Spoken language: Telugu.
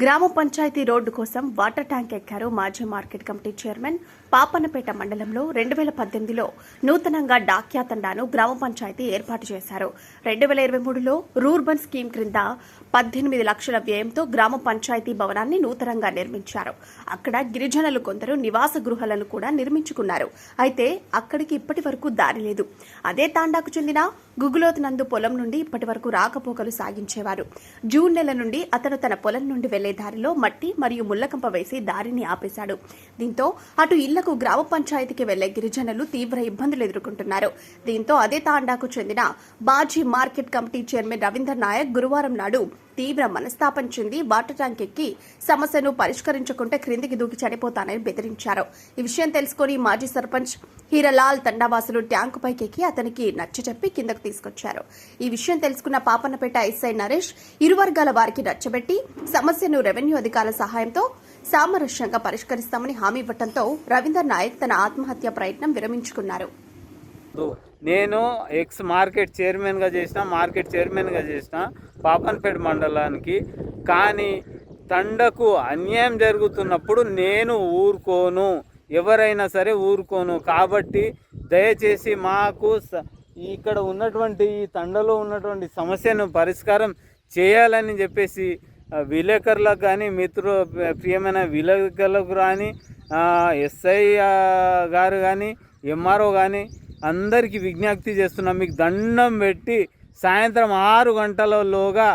గ్రామ పంచాయతీ రోడ్డు కోసం వాటర్ ట్యాంక్ ఎక్కారు మాజీ మార్కెట్ కమిటీ చైర్మన్ పాపన్నపేట మండలంలో రెండు వేల పద్దెనిమిదిలో నూతనంగా డాక్యా తండాను గ్రామ పంచాయతీ ఏర్పాటు చేశారు. రెండు వేల ఇరవై మూడులో రూర్బన్ స్కీమ్ క్రింద పద్దెనిమిది లక్షల వ్యయంతో గ్రామ పంచాయతీ భవనాన్ని నూతనంగా నిర్మించారు. అక్కడ గిరిజనులు కొందరు నివాస గృహాలను కూడా నిర్మించుకున్నారు. అయితే అక్కడికి ఇప్పటి వరకు దారి లేదు. అదే తాండాకు చెందిన గుగులోత్ నందు పొలం నుండి ఇప్పటి వరకు రాకపోకలు సాగించేవారు. జూన్ నెల నుండి అతను తన పొలం నుండి వెళ్ళే దారిలో మట్టి మరియు ముళ్ళకంప వేసి దారిని ఆపేశాడు. దీంతో అటు ఇళ్ళకు గ్రామ పంచాయతీకి వెళ్ళే గిరిజనులు తీవ్ర ఇబ్బందులు ఎదుర్కొంటున్నారు. దీంతో అదే తాండాకు చెందిన Baji market committee chairman Ravinder Naik గురువారం నాడు తీవ్ర మనస్తాపం చెంది వాటర్ ట్యాంక్ ఎక్కి సమస్యను పరిష్కరించకుంటే క్రిందికి దూకి చనిపోతానని బెదిరించారు. ఈ విషయం తెలుసుకుని మాజీ సర్పంచ్ హీరలాల్ తండావాసులు ట్యాంకు పైకి ఎక్కి అతనికి నచ్చచెప్పి కిందకు తీసుకొచ్చారు. ఈ విషయం తెలుసుకున్న పాపన్నపేట ఎస్ఐ నరేష్ ఇరు వర్గాల వారికి నచ్చబెట్టి సమస్యను రెవెన్యూ అధికారుల సహాయంతో సామరస్యంగా పరిష్కరిస్తామని హామీ ఇవ్వడంతో రవీందర్ నాయక్ తన ఆత్మహత్య ప్రయత్నం విరమించుకున్నారు. నేను ఎక్స్ మార్కెట్ చైర్మన్గా చేసిన మార్కెట్ చైర్మన్గా చేసిన పాపన్పేట మండలానికి. కానీ తండకు అన్యాయం జరుగుతున్నప్పుడు నేను ఊరుకోను. ఎవరైనా సరే ఊరుకోను. కాబట్టి దయచేసి మాకు స- ఇక్కడ ఉన్నటువంటి ఈ తండలో ఉన్నటువంటి సమస్యను పరిష్కారం చేయాలని చెప్పేసి విలేకరులకు కానీ మిత్రు ప్రియమైన విలేకరులకు కానీ ఎస్ఐ గారు కానీ ఎంఆర్ఓ కానీ అందరికీ విజ్ఞప్తి చేస్తున్నాం మీకు దండం పెట్టి సాయంత్రం ఆరు గంటలలోగా